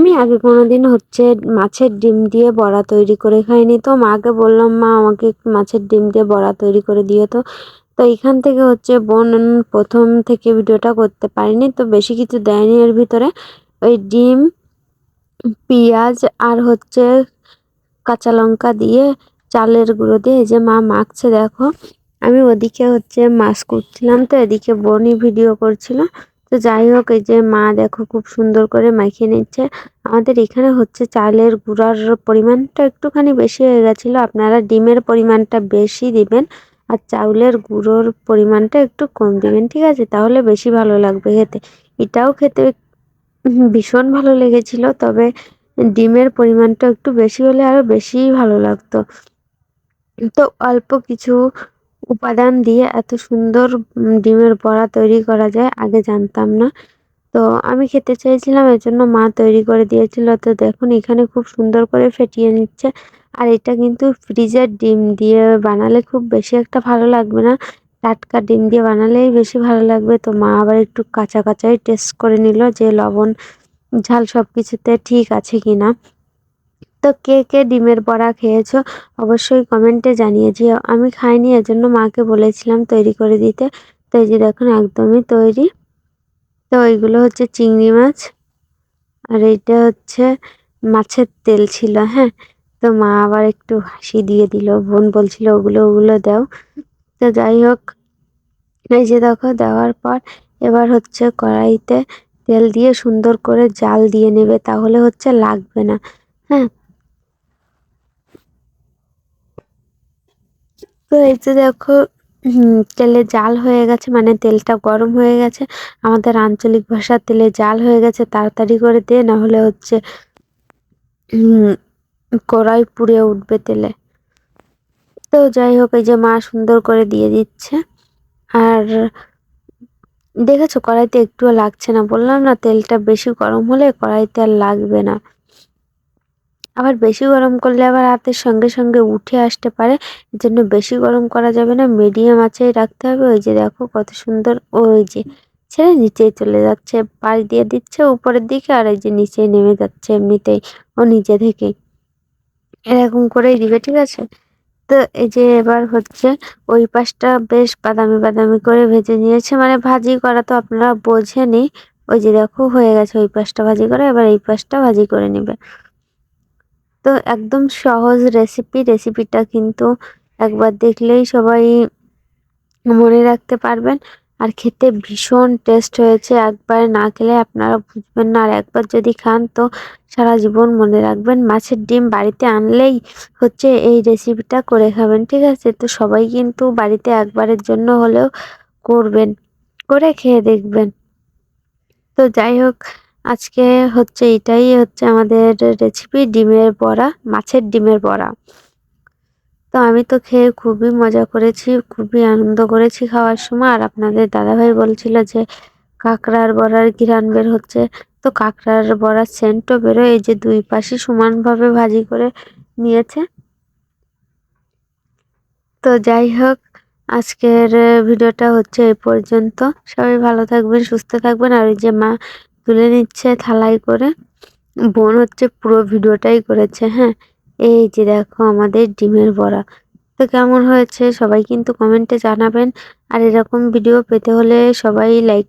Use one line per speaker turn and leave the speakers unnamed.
আমি আগে কোনোদিন হচ্ছে মাছের ডিম দিয়ে বড়া তৈরি করে খাইনি। তো মাকে বললাম, মা, আমাকে মাছের ডিম দিয়ে বড়া তৈরি করে দিও তো। তো এখান থেকে হচ্ছে বোন প্রথম থেকে ভিডিওটা করতে পারিনি, তো বেশি কিছু দেয়নি এর ভিতরে। ওই ডিম, পেঁয়াজ আর হচ্ছে কাঁচা লঙ্কা দিয়ে চালের গুঁড়ো দিয়ে এই যে মা মাখছে, দেখো। আমি ওদিকে হচ্ছে মাছ করছিলাম তো এদিকে বোনই ভিডিও করছিল। তো যাই হোক, এই যে মা দেখো খুব সুন্দর করে মাখিয়ে নিচ্ছে। আমাদের এখানে হচ্ছে চালের গুঁড়ার পরিমাণটা একটুখানি বেশি হয়ে গেছিল। আপনারা ডিমের পরিমাণটা বেশি দিবেন আর চাউলের গুঁড়োর পরিমাণটা একটু কম দিবেন, ঠিক আছে? তাহলে বেশি ভালো লাগবে খেতে। এটাও খেতে ভীষণ ভালো লেগেছিল, তবে ডিমের পরিমাণটা একটু বেশি হলে আরও বেশিই ভালো লাগতো। তো অল্প কিছু উপাদান দিয়ে এত সুন্দর ডিমের বড়া তৈরি করা যায়, আগে জানতাম না। তো আমি খেতে চাইছিলাম এর জন্য মা তৈরি করে দিয়েছিল। তো দেখুন, এখানে খুব সুন্দর করে ফেটিয়ে নিচ্ছে। আর এটা কিন্তু ফ্রিজের ডিম দিয়ে বানালে খুব বেশি একটা ভালো লাগবে না। টাটকা ডিম দিয়ে বানালেই বেশি ভালো লাগবে। তো মা আবার একটু কাঁচা কাঁচাই টেস্ট করে নিল যে লবণ, ঝাল সব কিছুতে ঠিক আছে কি না তো কে কে ডিমের বড়া খেয়েছো? অবশ্যই কমেন্টে জানিয়ে যে আমি খাইনি, এজন্য মাকে বলেছিলাম তৈরি করে দিতে। তো এই যে দেখুন, একদমই তৈরি। তো ওইগুলো হচ্ছে চিংড়ি মাছ। আর এইটা হচ্ছে মাছের তেল ছিল হ্যাঁ? তো মা আবার একটু হাসি দিয়ে দিল। বোন বলছিল, ওগুলো ওগুলো দাও। তো যাই হোক, এই যে দেখো, দেওয়ার পর এবার হচ্ছে কড়াইতে তেল দিয়ে সুন্দর করে জাল দিয়ে নেবে, তাহলে হচ্ছে লাগবে না হ্যাঁ? তো এই যে দেখো তেলে জাল হয়ে গেছে মানে তেলটা গরম হয়ে গেছে। আমাদের আঞ্চলিক ভাষার তেলে জাল হয়ে গেছে, তাড়াতাড়ি করে দে, না হলে হচ্ছে কড়াই পুড়ে উঠবে তেলে। তো যাই হোক, এই যে মা সুন্দর করে দিয়ে দিচ্ছে। আর দেখেছ, কড়াইতে একটুও লাগছে না, বললাম না তেলটা বেশি গরম হলে কড়াইতে আর লাগবে না। আবার বেশি গরম করলে আবার হাতের সঙ্গে সঙ্গে উঠে আসতে পারে। জন্য বেশি গরম করা যাবে না মিডিয়াম আঁচেই রাখতে হবে। ওই যে দেখো কত সুন্দর, ওই যে ছেড়ে নিচেই চলে যাচ্ছে, পাশ দিয়ে দিচ্ছে উপরের দিকে আর এই যে নিচে নেমে যাচ্ছে এমনিতেই ও নিচে থেকেই। এরকম করেই দিবে, ঠিক আছে? তো এই যে এবার হচ্ছে ওই পাশটা বেশ বাদামি বাদামি করে ভেজে নিয়েছে। মানে ভাজি করা তো আপনারা বোঝেনি ওই যে দেখো হয়ে গেছে ওই পাশটা ভাজি করা, এবার এই পাশটা ভাজি করে নেবে। তো একদম সহজ রেসিপি রেসিপিটা কিন্তু একবার দেখলেই সবাই মনে রাখতে পারবেন। আর খেতে ভীষণ টেস্ট হয়েছে, একবার না খেলে আপনারা বুঝবেন না। আর একবার যদি খান তো সারা জীবন মনে রাখবেন, মাছের ডিম বাড়িতে আনলেই হচ্ছে এই রেসিপিটা করে খাবেন, ঠিক আছে? তো সবাই কিন্তু বাড়িতে একবারের জন্য হলেও করবেন, করে খেয়ে দেখবেন। তো যাই হোক আজকে হচ্ছে এটাই হচ্ছে আমাদের রেসিপি ডিমের বড়া, মাছের ডিমের বড়া। তো আমি তো খেয়ে খুবই মজা করেছি, খুবই আনন্দ করেছি খাওয়ার সময়। আর আপনাদের দাদাভাই বলছিল যে কাঁকড়ার বড়ার ঘিরান বের হচ্ছে। তো কাঁকড়ার বড়ার সেন্টও বেরোয়, এই যে দুই পাশে সমানভাবে ভাজি করে নিয়েছে। তো যাই হোক, আজকের ভিডিওটা হচ্ছে এই পর্যন্ত। সবাই ভালো থাকবেন, সুস্থ থাকবেন। আর ওই যে মা তুলে নিচ্ছে থালাই করে। বোন হচ্ছে পুরো ভিডিওটাই করেছে হ্যাঁ? এই যে দেখো আমাদের ডিমের বড়া। তো কেমন হয়েছে সবাই কিন্তু কমেন্টে জানাবেন। আর এরকম ভিডিও পেতে হলে সবাই লাইক